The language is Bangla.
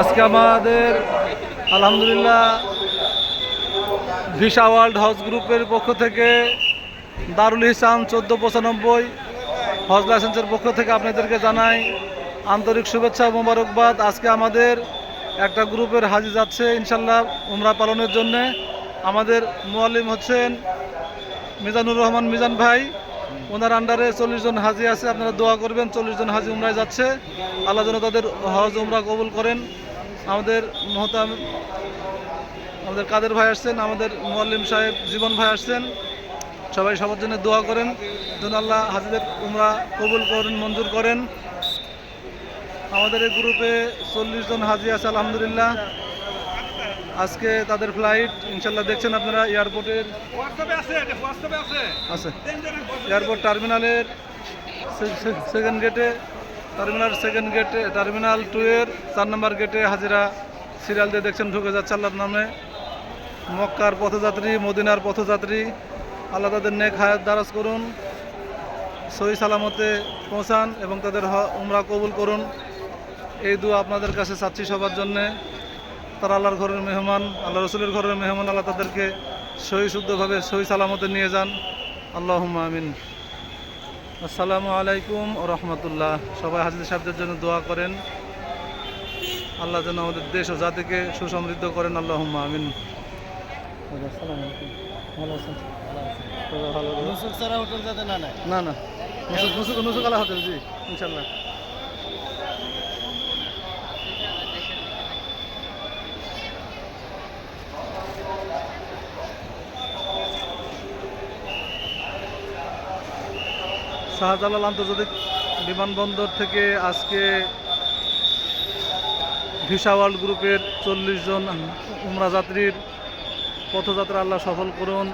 আজকে আমাদের, আলহামদুলিল্লাহ ভিসা ওয়ার্ল্ড হজ গ্রুপের পক্ষ থেকে দারুল ইসলাম চোদ্দ পঁচানব্বই হজ লাইসেন্সের পক্ষ থেকে আপনাদেরকে জানাই আন্তরিক শুভেচ্ছা মোবারকবাদ। আজকে আমাদের একটা গ্রুপের হাজি যাচ্ছে, ইনশাল্লাহ উমরা পালনের জন্যে। আমাদের মোয়াল্লিম হচ্ছেন মিজানুর রহমান মিজান ভাই। ওনার আন্ডারে চল্লিশ জন হাজি আছে, আপনারা দোয়া করবেন, চল্লিশ জন হাজি উমরায় যাচ্ছে। আল্লাহ যেন তাদের হজ, উমরা কবুল করেন। আমাদের মহতাম, আমাদের কাদের ভাই আসছেন, আমাদের মোয়াল্লিম সাহেব জীবন ভাই আসছেন। সবাই সবার জন্য দোয়া করেন, যেন আল্লাহ হাজিদের উমরা কবুল করেন, মঞ্জুর করেন। আমাদের এই গ্রুপে চল্লিশ জন হাজি আছে, আলহামদুলিল্লাহ। আজকে তাদের ফ্লাইট ইনশাল্লাহ দেখছেন আপনারা এয়ারপোর্টের আছে এয়ারপোর্ট টার্মিনালের সেকেন্ড গেটে টার্মিনাল সেকেন্ড গেটে টার্মিনাল টু এর চার নম্বর গেটে হাজিরা। সিরিয়াল দিয়ে দেখছেন ঢুকে যাচ্ছে আল্লাহর নামে। মক্কার পথযাত্রী মদিনার পথযাত্রী আল্লাহ তাদের নেক হায়াত দারাজ করুন সহি সালামতে পৌঁছান এবং তাদের হ- উমরা কবুল করুন। এই দু আপনাদের কাছে চাচ্ছি সবার জন্যে। তারা আল্লাহর ঘরের মেহমান আল্লাহ রসুলের ঘরের মেহমান আল্লাহ তাদেরকে সহি শুদ্ধভাবে সহি সালামতে নিয়ে যান। আল্লাহ আমিন। আসসালামু আলাইকুম ও রহমতুল্লাহ। সবাই হাজির সাহেবদের জন্য দোয়া করেন। আল্লাহ যেন আমাদের দেশ ও জাতিকে সুসমৃদ্ধ করেন। আল্লাহ আমিন। ভালো আছেন? না না নুসুক নুসুক নুসুক আলা হোটেল জি ইনশাল্লাহ শাহজালাল আন্তর্জাতিক বিমানবন্দর থেকে আজকে ভিসা ওয়ার্ল্ড গ্রুপের চল্লিশ জন উমরা যাত্রীর পথযাত্রা আল্লাহ সফল করুন।